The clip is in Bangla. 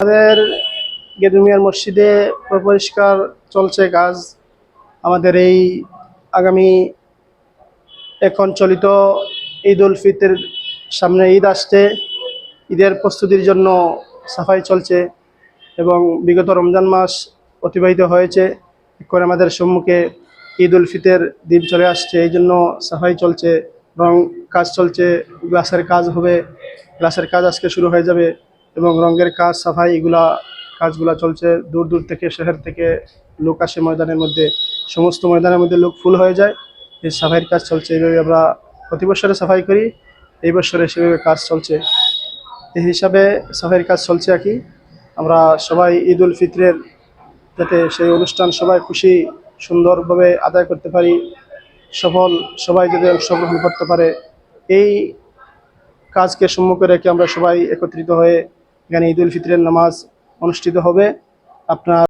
আমাদের গেদুমিয়ার মসজিদে পরিষ্কার চলছে কাজ। আমাদের এই আগামী এখন চলিত ঈদ উল ফিতের সামনে ঈদ আসছে। ঈদের প্রস্তুতির জন্য সাফাই চলছে এবং বিগত রমজান মাস অতিবাহিত হয়েছে। করে আমাদের সম্মুখে ঈদ উল ফিতের দিন চলে আসছে। এই জন্য সাফাই চলছে, রং কাজ চলছে, গ্লাসের কাজ হবে। গ্লাসের কাজ আজকে শুরু হয়ে যাবে এবং রঙের কাজ, সাফাই এগুলা কাজগুলা চলছে। দূর দূর থেকে, শহর থেকে লোক আসে ময়দানের মধ্যে। সমস্ত ময়দানের মধ্যে লোক ফুল হয়ে যায়। এই সাফাইয়ের কাজ চলছে। এইভাবে আমরা প্রতি বছরে সাফাই করি। এই বছরে সেভাবে কাজ চলছে। এই হিসাবে সাফাইয়ের কাজ চলছে আর কি। আমরা সবাই ঈদ উল ফিতরের যাতে সেই অনুষ্ঠান সবাই খুশি, সুন্দরভাবে আদায় করতে পারি, সফল সবাই যদি অংশগ্রহণ করতে পারে, এই কাজকে সম্মুখে রেখে আমরা সবাই একত্রিত হয়ে এখানে ঈদ উল ফিতরের নামাজ অনুষ্ঠিত হবে। আপনার